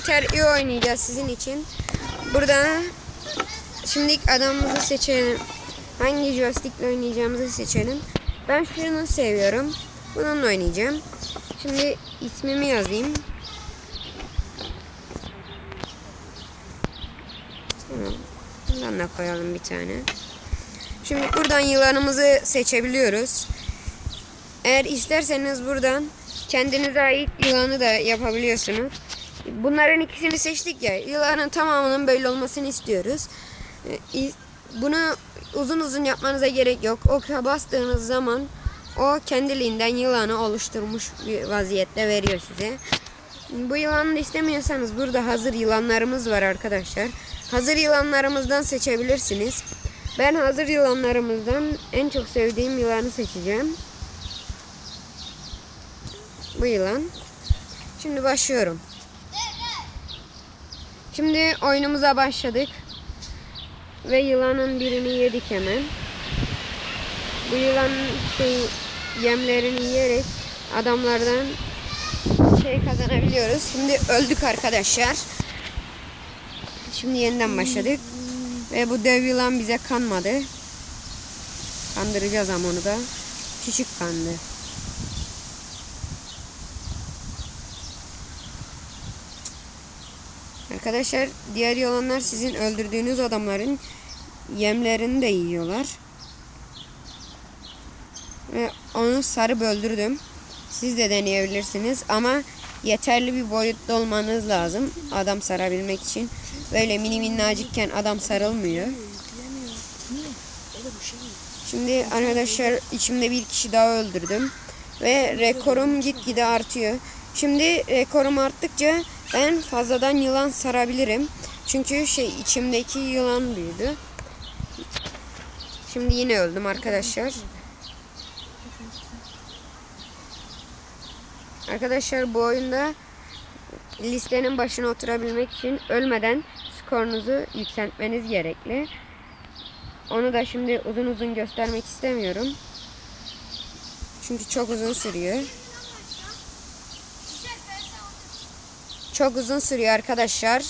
Militer iyi oynayacağız sizin için. Burada şimdi adamımızı seçelim. Hangi joystickle oynayacağımızı seçelim. Ben şunu seviyorum. Bununla oynayacağım. Şimdi ismimi yazayım. Bundan da koyalım bir tane. Şimdi buradan yılanımızı seçebiliyoruz. Eğer isterseniz buradan kendinize ait yılanı da yapabiliyorsunuz. Bunların ikisini seçtik ya. Yılanın tamamının böyle olmasını istiyoruz. Ee, Bunu uzun uzun yapmanıza gerek yok. Oka bastığınız zaman o kendiliğinden yılanı oluşturmuş bir vaziyette veriyor size. Bu yılanı istemiyorsanız burada hazır yılanlarımız var arkadaşlar. Hazır yılanlarımızdan seçebilirsiniz. Ben hazır yılanlarımızdan en çok sevdiğim yılanı seçeceğim. Bu yılan. Şimdi başlıyorum. Şimdi oyunumuza başladık. Ve yılanın birini yedik hemen. Bu yılan şey yemlerini yiyerek adamlardan şey kazanabiliyoruz. Şimdi öldük arkadaşlar. Şimdi yeniden başladık. Ve bu dev yılan bize kanmadı. Kandıracağız ama onu da. Küçük kandı. Arkadaşlar diğer yılanlar sizin öldürdüğünüz adamların yemlerini de yiyorlar. Ve onu sarıp öldürdüm. Siz de deneyebilirsiniz ama yeterli bir boyutta olmanız lazım adam sarabilmek için. Böyle mini minnacıkken adam sarılmıyor. Şimdi arkadaşlar içimde bir kişi daha öldürdüm. Ve rekorum gitgide artıyor. Şimdi rekorum arttıkça ben fazladan yılan sarabilirim. Çünkü şey içimdeki yılan büyüdü. Şimdi yine öldüm arkadaşlar. Arkadaşlar bu oyunda listenin başına oturabilmek için ölmeden skorunuzu yükseltmeniz gerekli. Onu da şimdi uzun uzun göstermek istemiyorum. Çünkü çok uzun sürüyor. Çok uzun sürüyor arkadaşlar.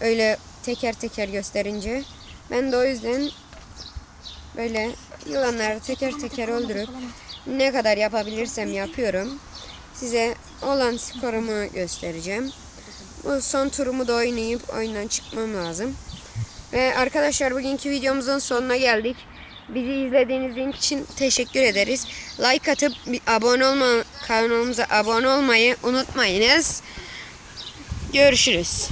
Öyle teker teker gösterince. Ben de o yüzden böyle yılanları teker teker öldürüp ne kadar yapabilirsem yapıyorum. Size olan skorumu göstereceğim. Bu son turumu da oynayıp oyundan çıkmam lazım. Ve arkadaşlar bugünkü videomuzun sonuna geldik. Bizi izlediğiniz için teşekkür ederiz. Like atıp abone olma kanalımıza abone olmayı unutmayınız. Görüşürüz.